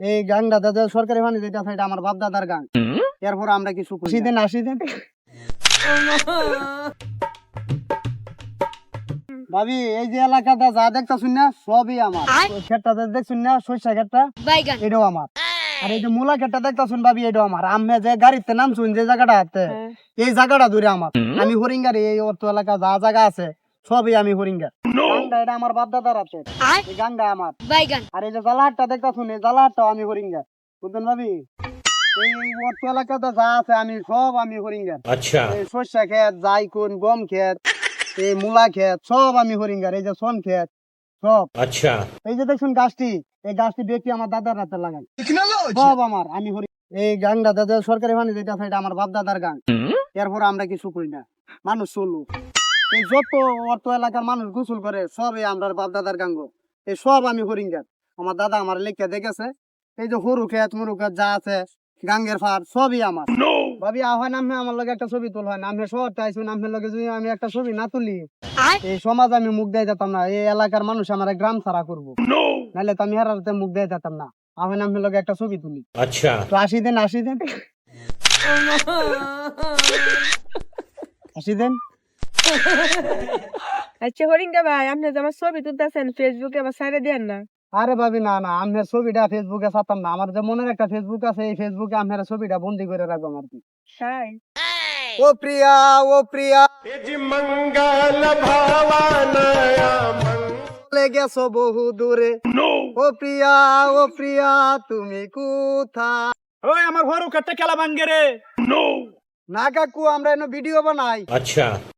এই গাংটা দাদা সরকারি পানি যেটা আছে এটা আমার বাপ দাদার গাং এরপর আমরা কিছু আশি দিন আশি দিন ভাবি এই যে এলাকাটা যা দেখতেছুন না সবই আমার। ওই ক্ষেতটা যে দেখছুন না সরিষা ক্ষেতটা? বাইগান। এটাও আমার। আর এই যে মূলা ক্ষেতটা দেখতেছুন ভাবি এটাও আমার। আমি যে গাড়িতে নামছুন যে জায়গাটা আছে এই জায়গাটা দূরে আমার। আমি হরিঙ্গার এই অর্থ এলাকা যা জায়গা আছে সবই আমি হরিঙ্গার। গানটা এটা আমার বাপদাদার আছে গানটা আমার। আর এই যে জ্বালাহাটটা দেখতা শুনে জ্বালাহাটটাও আমি হরিঙ্গা বুঝলেন ভাবি? এই অর্থ যা আছে আমি সব আমি হরিঙ্গা আচ্ছা। এই সর্ষা খেত জাইকুন গম খেত এই মূলা খেত সব আমি হরিঙ্গার এই যে সোন খেত সব। আচ্ছা। এই যে দেখুন গাছটি এই গাছটি ব্যক্তি আমার দাদার হাতে লাগাই। সব আমার আমি হরি এই গানটা দাদা সরকারি মানে যেটা এটা আমার বাপ দাদার গান এরপর আমরা কিছু করি না। মানুষ চলুক। এই যত অর্থ এলাকার মানুষ গোসল করে সবই আমরা বাপ দাদার গাঙ্গ এই সব আমি হরিঙ্গার আমার দাদা আমার লেখা দেখেছে? এই যে হরু খেত মরু খেত যা আছে গাঙ্গের ফার সবই আমার। ভাবি আহ্বান নামে আমার লগে একটা ছবি তোল হয় নামে শহর চাইছো নামে লগে যদি আমি একটা ছবি না তুলি এই সমাজ আমি মুখ দেয় যেতাম না এই এলাকার মানুষ আমার গ্রাম ছাড়া করব। নাহলে তো আমি হারাতে মুখ দেয় যেতাম না। আহ্বান নামে লগে একটা ছবি তুলি। আচ্ছা। তো আসি দেন আসি দেন। আসি দেন। আচ্ছা হরিঙ্গা ভাই আপনি আমার ছবি তুলতেছেন ফেসবুকে আবার সাইডে দেন না। আরে ভাবি না না আপনার ছবিটা ফেসবুকে ছাড়তাম না। আমার যে মনের একটা ফেসবুক আছে এই ফেসবুকে আপনার ছবিটা বন্দি করে রাখলাম আর কি। ও প্রিয়া ও প্রিয়া। মঙ্গল ভাবানয়া চলে গেছো বহু দূরে। ও প্রিয়া ও প্রিয়া তুমি কোথা ওই আমার ঘর একটা খেলা ভাঙ্গে রে। না কাকু আমরা এনো ভিডিও বানাই। আচ্ছা।